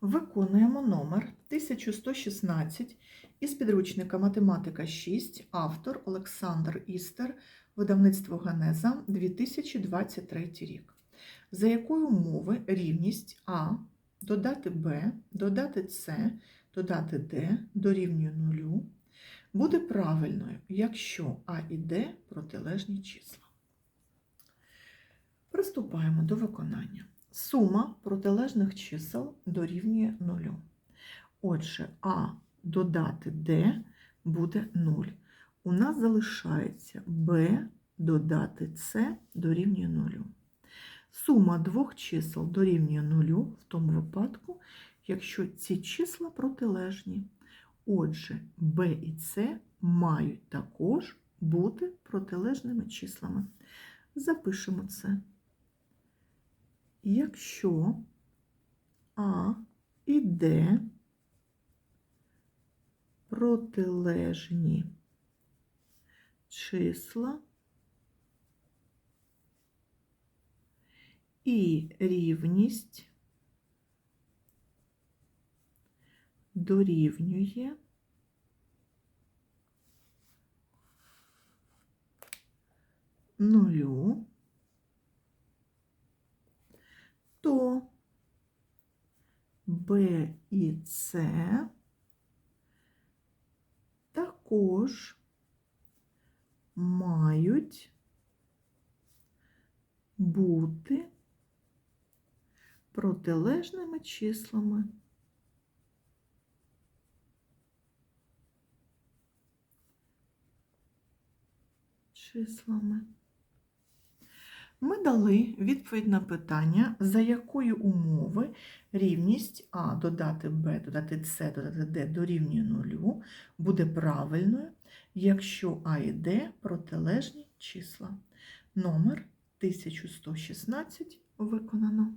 Виконуємо номер 1116 із підручника Математика 6, автор Олександр Істер, видавництво Генеза 2023 рік. За якою умови рівність А додати Б, додати С, додати Д дорівнює нулю буде правильною, якщо А і Д протилежні числа. Приступаємо до виконання. Сума протилежних чисел дорівнює нулю. Отже, А додати Д буде 0. У нас залишається Б додати С дорівнює 0. Сума двох чисел дорівнює 0 в тому випадку, якщо ці числа протилежні. Отже, Б і С мають також бути протилежними числами. Запишемо це. Якщо А і Д протилежні числа і рівність дорівнює нулю, то Б і С також мають бути протилежними числами. Числами. Ми дали відповідь на питання, за якої умови рівність А додати Б, додати С, додати Д дорівнює нулю буде правильною, якщо А і Д протилежні числа. Номер 1116 виконано.